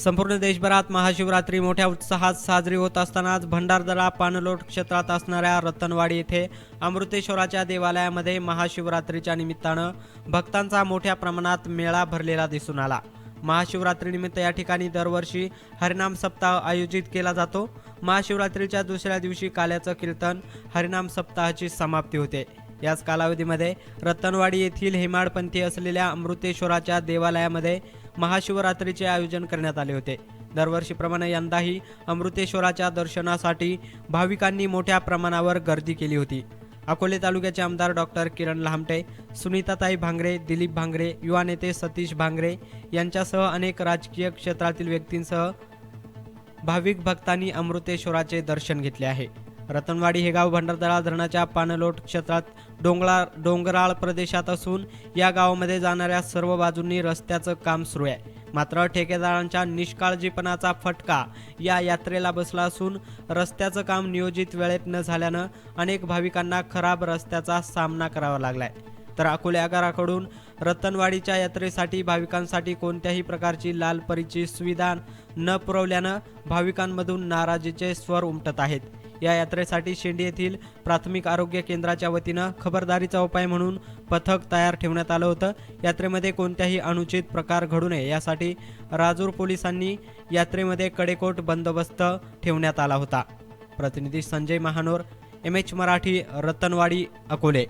संपूर्ण देशभरात महाशिवरात्री मोठ्या उत्साहात साजरी होत असतानाच भंडारदरा पाणलोट क्षेत्रात असणाऱ्या रतनवाडी येथे अमृतेश्वराच्या देवालयामध्ये महाशिवरात्रीच्या निमित्तानं भक्तांचा मोठ्या प्रमाणात मेळा भरलेला दिसून आला. महाशिवरात्रीनिमित्त या ठिकाणी दरवर्षी हरिनाम सप्ताह आयोजित केला जातो. महाशिवरात्रीच्या दुसऱ्या दिवशी काल्याचं कीर्तन हरिनाम सप्ताहाची समाप्ती होते. याच कालावधीमध्ये रतनवाडी येथील हेमाडपंथी असलेल्या अमृतेश्वराच्या देवालयामध्ये महाशिवरात्रीचे आयोजन करण्यात आले होते. दरवर्षीप्रमाणे यंदाही अमृतेश्वराच्या दर्शनासाठी भाविकांनी मोठ्या प्रमाणावर गर्दी केली होती. अकोले तालुक्याचे आमदार डॉक्टर किरण लामटे सुनीताताई भांगरे दिलीप भांगरे युवा नेते सतीश भांगरे यांच्यासह अनेक राजकीय क्षेत्रातील व्यक्तींसह भाविक भक्तांनी अमृतेश्वराचे दर्शन घेतले आहे. रतनवाडी हे गाव भंडारदरा धरणाच्या पाणलोट क्षेत्रात डोंगराळ डोंगराळ प्रदेशात असून या गावामध्ये जाणाऱ्या सर्व बाजूंनी रस्त्याचं काम सुरू आहे. मात्र ठेकेदारांच्या निष्काळजीपणाचा फटका या यात्रेला बसला असून रस्त्याचं काम नियोजित वेळेत न झाल्यानं अनेक भाविकांना खराब रस्त्याचा सामना करावा लागलाय. तर अकोले आगाराकडून रतनवाडीच्या यात्रेसाठी भाविकांसाठी कोणत्याही प्रकारची लाल परीची सुविधा न पुरवल्यानं भाविकांमधून नाराजीचे स्वर उमटत आहेत. या यात्रेसाठी शेंडी येथील प्राथमिक आरोग्य केंद्राच्या वतीनं खबरदारीचा उपाय म्हणून पथक तयार ठेवण्यात आलं होतं. यात्रेमध्ये कोणत्याही अनुचित प्रकार घडू नये यासाठी राजूर पोलिसांनी यात्रेमध्ये कडेकोट बंदोबस्त ठेवण्यात आला होता. प्रतिनिधी संजय महानोर एम एच मराठी रतनवाडी अकोले.